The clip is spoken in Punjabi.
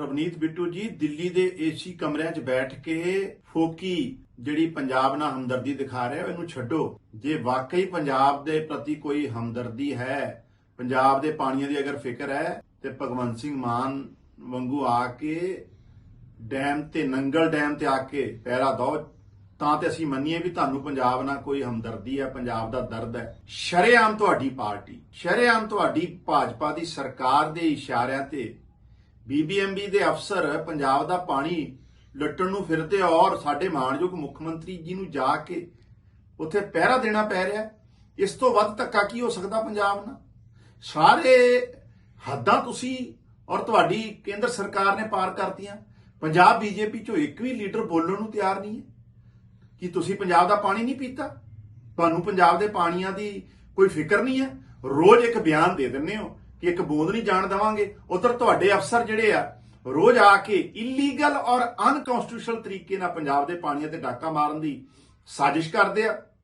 ਰਵਨੀਤ ਬਿੱਟੂ ਜੀ, ਦਿੱਲੀ ਦੇ ਏਸੀ ਕਮਰਿਆਂ 'ਚ ਬੈਠ ਕੇ ਫੋਕੀ ਜਿਹੜੀ ਪੰਜਾਬ ਨਾਲ ਹਮਦਰਦੀ ਦਿਖਾ ਰਿਹਾ ਇਹਨੂੰ ਛੱਡੋ। ਜੇ ਵਾਕਈ ਪੰਜਾਬ ਦੇ ਪ੍ਰਤੀ ਕੋਈ ਹਮਦਰਦੀ ਹੈ, ਪੰਜਾਬ ਦੇ ਪਾਣੀਆਂ ਦੀ ਅਗਰ ਫਿਕਰ ਹੈ, ਤੇ ਭਗਵੰਤ ਸਿੰਘ ਮਾਨ ਵਾਂਗੂ ਆ ਕੇ ਡੈਮ ਤੇ ਨੰਗਲ ਡੈਮ ਤੇ ਆ ਕੇ ਪਹਿਰਾ ਦੋ ਤਾਂ ਤੇ ਅਸੀਂ ਮੰਨੀਏ ਵੀ ਤੁਹਾਨੂੰ ਪੰਜਾਬ ਨਾਲ ਕੋਈ ਹਮਦਰਦੀ ਹੈ, ਪੰਜਾਬ ਦਾ ਦਰਦ ਹੈ। ਸ਼ਰੇਆਮ ਤੁਹਾਡੀ ਪਾਰਟੀ, ਸ਼ਰੇਆਮ ਤੁਹਾਡੀ ਭਾਜਪਾ ਦੀ ਸਰਕਾਰ ਦੇ ਇਸ਼ਾਰਿਆਂ ਤੇ ਬੀਬੀਐਮਬੀ ਦੇ ਅਫਸਰ ਪੰਜਾਬ ਦਾ ਪਾਣੀ ਲੁੱਟਣ ਨੂੰ ਫਿਰਦੇ ਔਰ ਸਾਡੇ ਮਾਣਯੋਗ ਮੁੱਖ ਮੰਤਰੀ ਜੀ ਨੂੰ ਜਾ ਕੇ ਉੱਥੇ ਪਹਿਰਾ ਦੇਣਾ ਪੈ ਰਿਹਾ ਇਸ ਤੋਂ ਵੱਧ ਧੱਕਾ ਕੀ ਹੋ ਸਕਦਾ ਪੰਜਾਬ ਨਾਲ? ਸਾਰੇ ਹੱਦਾਂ ਤੁਸੀਂ ਔਰ ਤੁਹਾਡੀ ਕੇਂਦਰ ਸਰਕਾਰ ਨੇ ਪਾਰ ਕਰਤੀਆਂ। ਪੰਜਾਬ ਬੀਜੇਪੀ ਚੋਂ ਇੱਕ ਵੀ ਲੀਡਰ ਬੋਲਣ ਨੂੰ ਤਿਆਰ ਨਹੀਂ ਹੈ। ਕਿ ਤੁਸੀਂ ਪੰਜਾਬ ਦਾ ਪਾਣੀ ਨਹੀਂ ਪੀਤਾ? ਤੁਹਾਨੂੰ ਪੰਜਾਬ ਦੇ ਪਾਣੀਆਂ ਦੀ ਕੋਈ ਫਿਕਰ ਨਹੀਂ ਹੈ? ਰੋਜ਼ ਇੱਕ ਬਿਆਨ ਦੇ ਦਿੰਦੇ ਹੋ। ਕਿ ਇੱਕ ਬੂੰਦ ਨਹੀਂ ਜਾਣ ਦੇਵਾਂਗੇ। ਉਧਰ ਤੁਹਾਡੇ ਅਫਸਰ ਜਿਹੜੇ ਆ, ਰੋਜ਼ ਆ ਕੇ ਇਲੀਗਲ ਔਰ ਅਨਕਨਸਟੀਟਿਊਸ਼ਨਲ ਤਰੀਕੇ ਨਾਲ ਪੰਜਾਬ ਦੇ ਪਾਣੀਆਂ ਤੇ ਡਾਕਾ ਮਾਰਨ ਦੀ ਸਾਜ਼ਿਸ਼ ਕਰਦੇ ਆ।